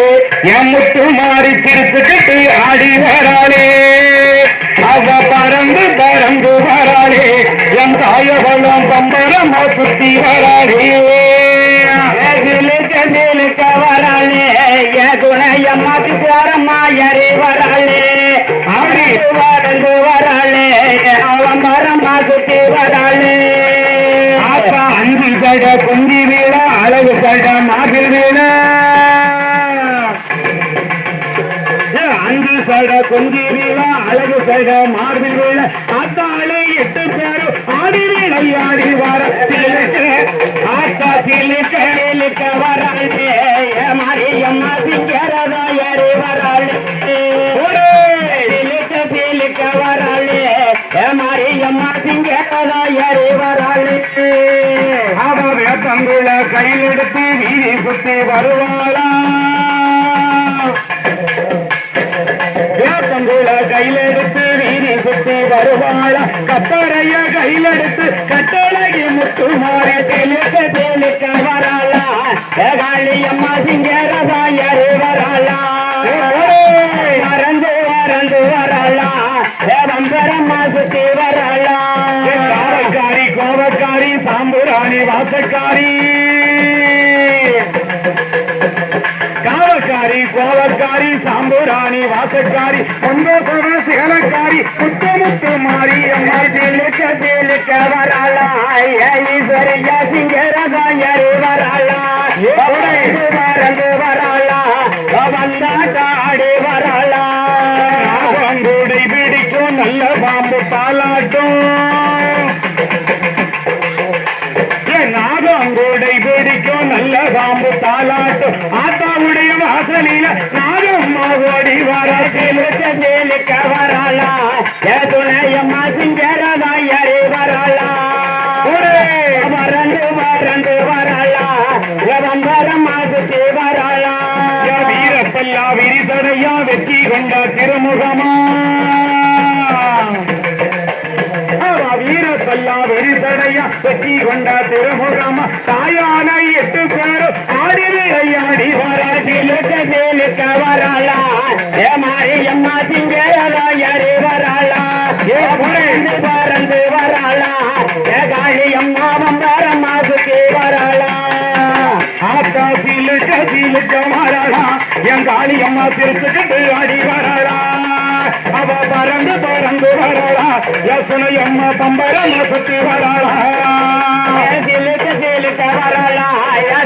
முத்து மாறி சிரிச்சுக்கிட்டு ஆடி வராளே. அவ பறந்து பறந்து வராளே. என் தாயகுளம் பம்பரமா சுத்தி வராளே. சிலுக்க வராளே. ஏ குணையம்மாக்கு போறம்மா எறி வராளே. அப்படி வளர்ந்து வராளே. அவன் மரம்மா சுத்தி வராளே. அப்பா அஞ்சு சட குஞ்சி வீட அழகு சட மாபில் வீட. சைடா குஞ்சி வீட அழகு சைடா மார்பில் வீட அத்தாளே எட்டு பேரும் ஆடி விளையாடி வர ஆத்தா சிலுக்கு வராளே ஏ மாரியம்மா சிங்கரதா வராளே சிலுக்க சிலுக்க வராளே ஏ மாரியம்மா சிங்கரதா வராளே அவ வேப்பங்குள கையில் வீதி சுத்தி வருவாளா? சுத்தி வருவாளா கத்தரைய கையிலெடுத்து கட்டழகி முத்து மாறி சிலுக்க சிலுக்க வராளா. ஏ காளியம்மா சிங்கரதா எறி வராளா மறந்து மறந்து வராளா. வம்பரம்மா சுத்தி வராளா. காரக்காரி கோவக்காரி சாம்புராணி வாசக்காரி. காவக்காரி கோவக்காரி சாம்புராணி வாசக்காரி. சந்தோஷவ சிகலக்காரி. முத்து முத்து மாறி அம்மா சிலுக்க சிலுக்க வராளா ஏ ஈஸ்வரியா சிங்கரதா வராளா மறந்து மறந்து வராளா வந்தாட்டாடி வராளா நாகங்கூடை பிடிக்கும் நல்ல பாம்பு பாலாட்டும் தாளாட்டும் ஆத்தாவுடைய வாசலில நாகம்மா ஓடி வர சிலுக்க சிலுக்க வராளா. ஏ துணையம்மா சிங்கரதா எறி வராளா மறந்து மறந்து வராளா. ஏ வம்பரம்மா சுத்தி வராளா. வீரப்பல்லா விரிசடையா வெற்றி கொண்ட திருமுகமா? வீரப்பல்லா விரிசடையா வெற்றி கொண்ட திருமுகமா? தாயான எட்டு பேரும் எறி வராளா? ஏ பறந்து பறந்து வராளா? ஏ காளியம்மா வம்பரம்மா சுத்தி வராளா? ஆத்தா சீலுக்க சீலுக்க வரடா என் காளி அம்மா திருச்சுக்கிட்டு ஆடி வரடா அவ பறந்து பறந்து வரடா யசுனை அம்மா பம்பரமா சுத்தி வரடா ஏ சிலுக்க சிலுக்க வராளா?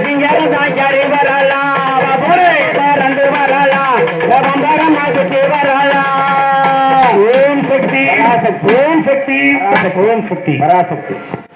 சிங்கரதா எறி வராளா? பறந்து வராளா? ஏ வம்பரம்மா சுத்தி வராளா? पराशक्ति कौन शक्ति पराशक्ति